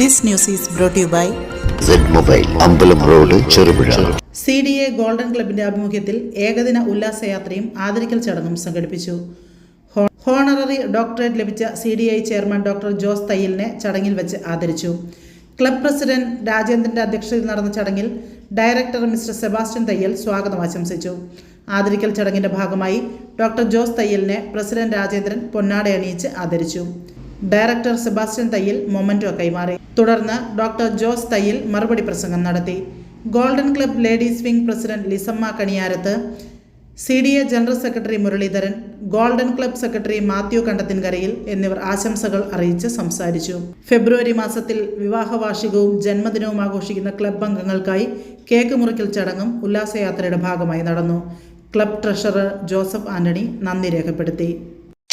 This news is brought to you by Z mobile Ambalam road Cherupuzha. C D A golden ക്ലബിന്റെ ആഭിമുഖ്യത്തിൽ ഏകദിന ഉല്ലാസയാത്രയും ആദരിക്കൽ ചടങ്ങും സംഘടിപ്പിച്ചു. ഹോണററി ഡോക്ടറേറ്റ് ലഭിച്ച C D I chairman doctor Jose തയ്യലിനെ ചടങ്ങിൽ വെച്ച് ആദരിച്ചു. ക്ലബ് പ്രസിഡന്റ് രാജേന്ദ്രന്റെ അധ്യക്ഷതയിൽ നടന്ന ചടങ്ങിൽ ഡയറക്ടർ മിസ്റ്റർ സെബാസ്റ്റ്യൻ തയ്യൽ സ്വാഗതം ആശംസിച്ചു. ആദരിക്കൽ ചടങ്ങിന്റെ ഭാഗമായി ഡോക്ടർ ജോസ് തയ്യലിനെ പ്രസിഡന്റ് രാജേന്ദ്രൻ പൊന്നാട അണിയിച്ച് ആദരിച്ചു. ഡയറക്ടർ സെബാസ്റ്റ്യൻ തയ്യൽ മൊമന്റോ കൈമാറി. തുടർന്ന് ഡോക്ടർ ജോസ് തയ്യൽ മറുപടി പ്രസംഗം നടത്തി. Golden club ladies wing president Lisamma Kaniyarath C D A general secretary Muraleedharan golden club secretary Mathew Kandathinkarayil എന്നിവർ ആശംസകൾ അറിയിച്ച് സംസാരിച്ചു. ഫെബ്രുവരി മാസത്തിൽ വിവാഹവാർഷികവും ജന്മദിനവും ആഘോഷിക്കുന്ന ക്ലബ് അംഗങ്ങൾക്കായി കേക്ക് മുറിക്കൽ ചടങ്ങും ഉല്ലാസയാത്രയുടെ ഭാഗമായി നടന്നു. ക്ലബ് ട്രഷറർ ജോസഫ് ആന്റണി നന്ദി രേഖപ്പെടുത്തി.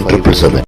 triple seven